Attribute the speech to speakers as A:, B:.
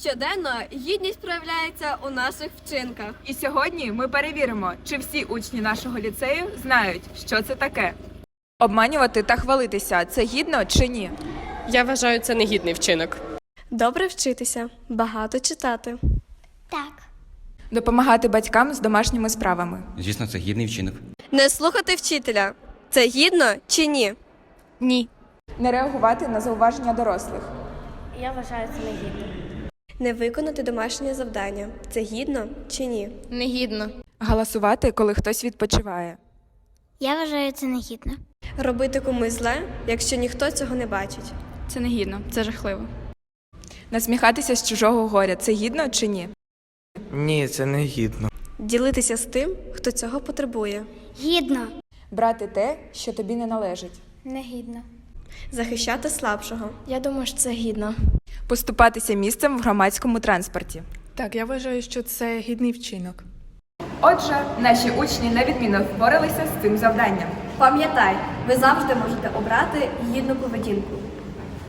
A: Щоденно гідність проявляється у наших вчинках.
B: І сьогодні ми перевіримо, чи всі учні нашого ліцею знають, що це таке. Обманювати та хвалитися це гідно чи ні?
C: Я вважаю це негідний вчинок.
D: Добре вчитися, багато читати.
E: Так.
B: Допомагати батькам з домашніми справами.
F: Звісно, це гідний вчинок.
D: Не слухати вчителя. Це гідно чи ні?
A: Ні.
B: Не реагувати на зауваження дорослих.
E: Я вважаю це негідним.
D: Не виконати домашнє завдання. Це гідно чи ні?
A: Негідно.
B: Галасувати, коли хтось відпочиває.
E: Я вважаю це негідно.
D: Робити комусь зле, якщо ніхто цього не бачить.
A: Це негідно, це жахливо.
B: Насміхатися з чужого горя це гідно чи ні?
G: Ні, це не гідно.
D: Ділитися з тим, хто цього потребує.
E: Гідно.
B: Брати те, що тобі не належить.
E: Негідно.
D: Захищати слабшого.
A: Я думаю, що це гідно.
B: Поступатися місцем в громадському транспорті.
H: Так, я вважаю, що це гідний вчинок.
B: Отже, наші учні на відміну впоралися з цим завданням.
D: Пам'ятай, ви завжди можете обрати гідну поведінку.